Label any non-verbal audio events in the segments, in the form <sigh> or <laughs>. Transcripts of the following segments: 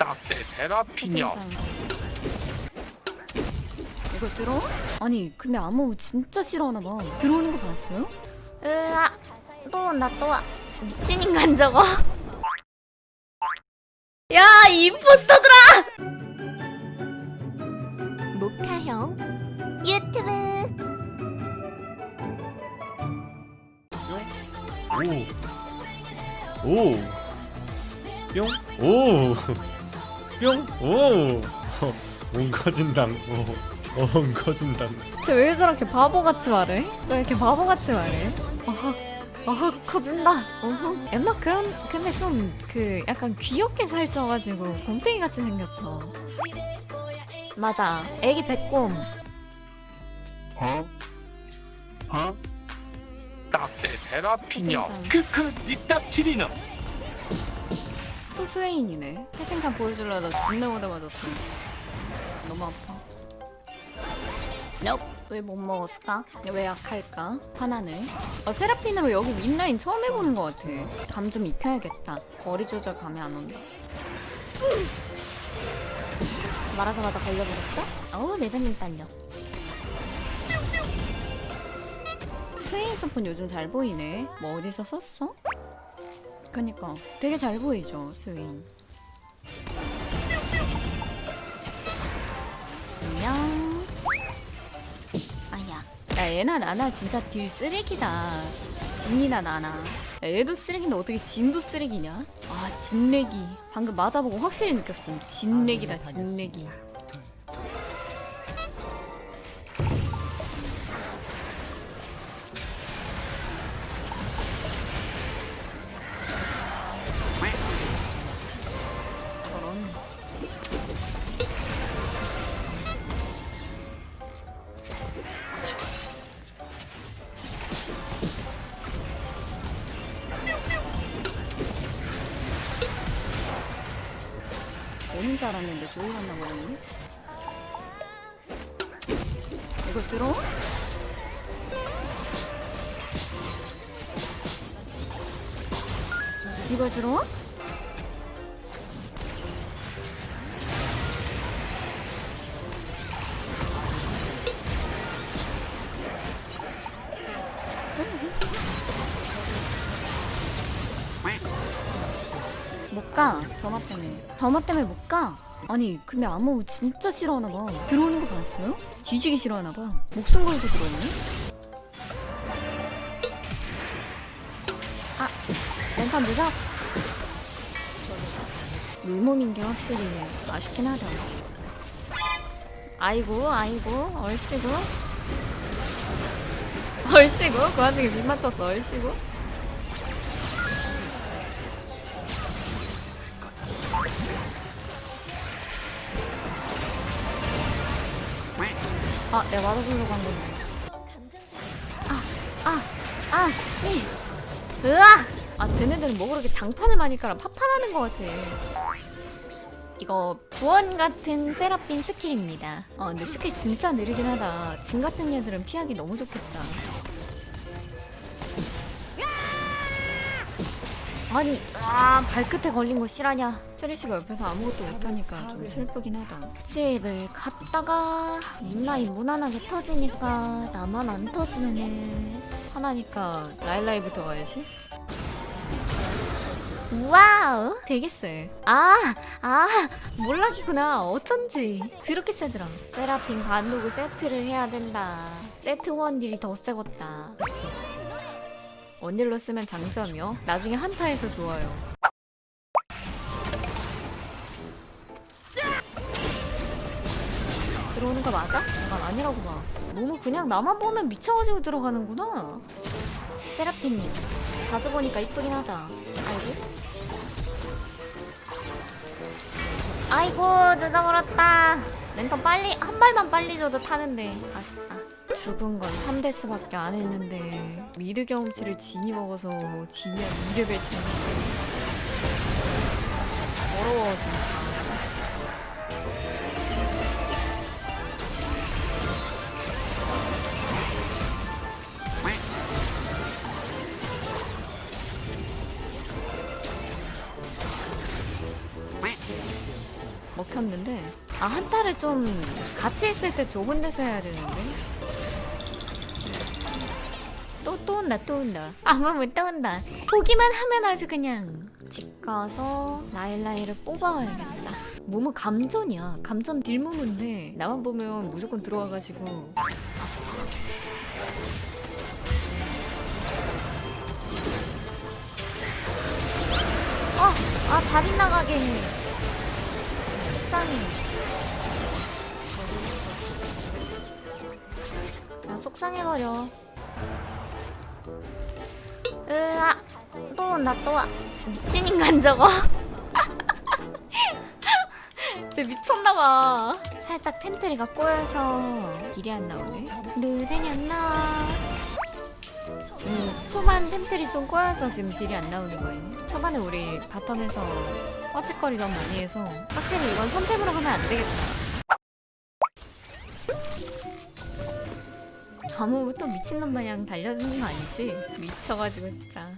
딱대 세라피냐 이거 들어? 아니 근데 아무 진짜 싫어하나 봐. 들어오는 거 봤어요? 으아 또 온다 또 와. 미친 인간 저거 야 임포스터들아! 모카형 유튜브 오. 오. 뿅. 오. 뿅. <laughs> 오. 웅커진당. 오. 어, 웅커진당. 쟤왜 저렇게 바보같이 말해? 왜 이렇게 바보같이 말해? 어허 어허 커진다. 어허. 엠마 그런 근데 좀 그 약간 귀엽게 살쪄가지고 곰탱이 같이 생겼어. 맞아. 애기 배꼽. 어? 어? 딱대 세상에. 크크 니딱지리는 또 스웨인이네. 채팅창 보여주려다 존나 오다 맞았어. 너무 아파. 왜못 먹었을까? 왜 약할까? 화나네. 어, 세라핀으로 여기 윗라인 처음 해보는 것 같아. 감 좀 익혀야겠다. 거리 조절 감이 안 온다. 말하자마자 걸려버렸죠? 어우, 레벨님 딸려. 스웨인 스폰 요즘 잘 보이네. 뭐 어디서 썼어? 그니까. 되게 잘 보이죠 스웨인 안녕. 아야 야 얘나 나나 진짜 딜 쓰레기다. 진이나 나나. 야, 얘도 쓰레기인데 어떻게 진도 쓰레기냐? 아 진내기. 방금 맞아보고 확실히 느꼈음. 진내기다 진내기 오는 줄 알았는데 저기 갔나 버렸네 이거 들어? 이거 들어? 가. 점화 때문에. 점화 때문에 못 가. 아니, 근데 아무 진짜 싫어하나 봐. 들어오는 거 봤어요? 뒤지기 싫어하나 봐. 목숨 걸고 들어오네? 아, 랜선 늦었어. 물몸인 게 확실히 아쉽긴 하다. 아이고, 아이고, 얼씨구. 얼씨구? 그 와중에 빗 맞췄어, 얼씨구. 아, 내가 맞아주려고 한 건데. 아, 아, 아, 씨. 으아! 아, 쟤네들은 뭐 그렇게 장판을 많이 깔아 파판하는 것 같아. 이거 부원 같은 세라핀 스킬입니다. 어, 근데 스킬 진짜 느리긴 하다. 진 같은 애들은 피하기 너무 좋겠다. 아니, 아, 발끝에 걸린 거 실하냐? 트리시가 옆에서 아무것도 못하니까 좀 슬프긴 하다. 집을 갔다가 민라인 무난하게 터지니까 나만 안 터지면은 하나니까 라일라이부터 가야지. 와우, 되게 세. 아, 아, 몰락이구나. 어쩐지. 그렇게 세더라. 세라핀 반도구 세트를 해야 된다. 세트 원딜이 더 세겠다. 원딜로 쓰면 장점이요. 나중에 한타에서 좋아요. 들어오는 거 맞아? 난 아니라고 봐. 너무 그냥 나만 보면 미쳐가지고 들어가는구나. 세라핀님. 자주 보니까 이쁘긴 하다. 아이고. 아이고, 늦어버렸다. 랜턴 빨리, 한 발만 빨리 줘도 타는데. 아쉽다. 죽은 건 3데스밖에 안 했는데 미드 경험치를 진이 먹어서 진이야 미르벨 쳤는데 더러워 진짜 먹혔는데. 아 한타를 좀 같이 있을 때 좁은 데서 해야 되는데 또 또 온다 또 온다. 아무면 또 온다. 보기만 하면 아주 그냥. 집 가서 라일라이를 뽑아와야겠다. 무무 감전이야. 감전 딜무무인데 나만 보면 무조건 들어와가지고. 어, 아 다리 나가게. 해. 속상해. 속상해버려 또 온다 또 와. 미친 인간 저거. <laughs> 쟤 미쳤나봐 살짝 템트리가 꼬여서 딜이 안 나오네 르생이 안 나와 음, 초반 템트리 좀 꼬여서 지금 딜이 안 나오는 거임 초반에 우리 바텀에서 뻐짓거리 너무 많이 해서 확실히 이건 선템으로 하면 안 되겠다 아무 또 미친놈 마냥 달려드는 거 아니지? 미쳐가지고 진짜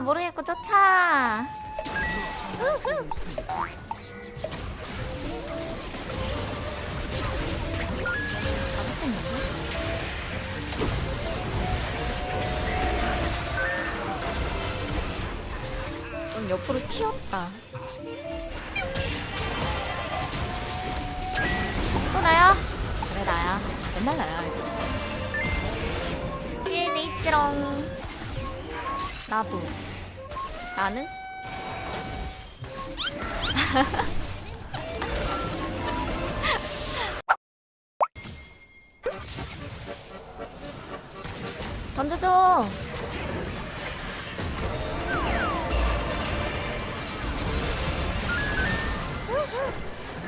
모르겠고 쫓아. 좀 옆으로 튀었다 또 나야. 그래 나야 맨날 나야 이거 뒤에 내 있지롱. 나도 나는? <laughs> 던져줘.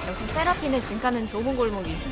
역시 세라핀의 진가는 좁은 골목이지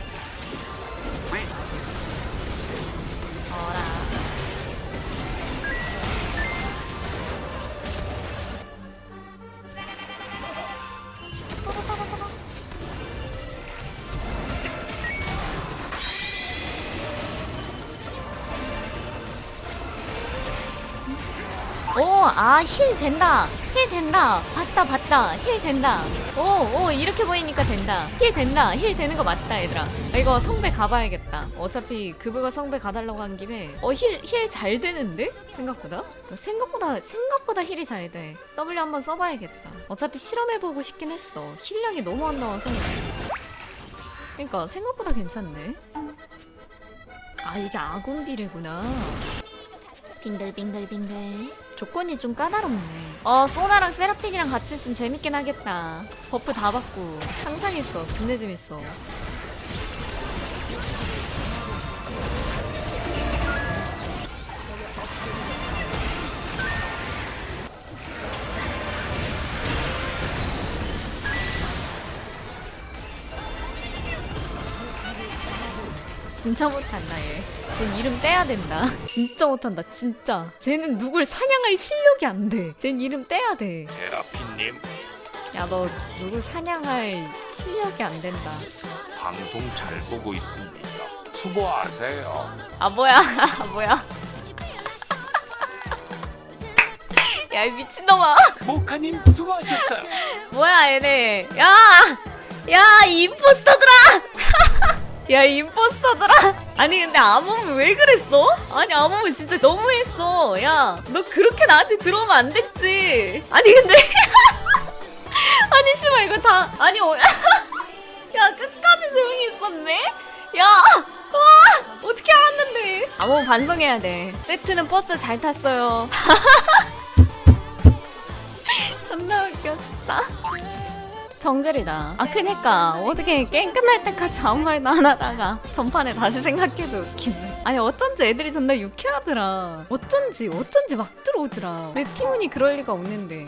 아, 힐 된다. 힐 된다. 봤다, 봤다. 힐 된다. 오, 오, 이렇게 보이니까 된다. 힐 된다. 힐 되는 거 맞다, 얘들아. 아, 이거 성배 가봐야겠다. 어차피 그부가 성배 가달라고 한 김에, 어, 힐, 힐 잘 되는데? 생각보다? 어, 생각보다, 생각보다 힐이 잘 돼. W 한번 써봐야겠다. 어차피 실험해보고 싶긴 했어. 힐량이 너무 안 나와서. 그니까, 생각보다 괜찮네. 아, 이게 아곤딜이구나. 빙글빙글빙글. 조건이 좀 까다롭네. 어, 소나랑 세라핀이랑 같이 있으면 재밌긴 하겠다. 버프 다 받고. 상상했어. 존내 재밌어. 진짜 못한다 얘. 넌 이름 떼야 된다. <laughs> 진짜 못한다 진짜. 쟤는 누굴 사냥할 실력이 안 돼. 쟤는 이름 떼야 돼. 세라핀님 야 너 누굴 사냥할 실력이 안 된다. 방송 잘 보고 있습니다. 수고하세요. 아 뭐야 <laughs> 아, 뭐야. <laughs> 야 이 미친놈아. 모카님 수고하셨어요. 뭐야 얘네. 야! 야, 이 임포스터들아! 야, 이 임포스터들아! 아니, 근데 아몸은 왜 그랬어? 아니, 아몸은 진짜 너무했어. 야, 너 그렇게 나한테 들어오면 안 됐지. 아니, 근데. <laughs> 아니, 씨발, 이거 다. 아니, 어. <laughs> 야, 끝까지 조용히 있었네? 야! 와! 어떻게 알았는데? 아몸 반성해야 돼. 세트는 버스 잘 탔어요. <laughs> 존나 웃겼어. 정글이다. 아, 그니까. 어떻게 게임 끝날 때까지 아무 말도 안 하다가 전판에 다시 생각해도 웃기네. 아니, 어쩐지 애들이 존나 유쾌하더라. 어쩐지, 어쩐지 막 들어오더라. 내 팀원이 그럴 리가 없는데.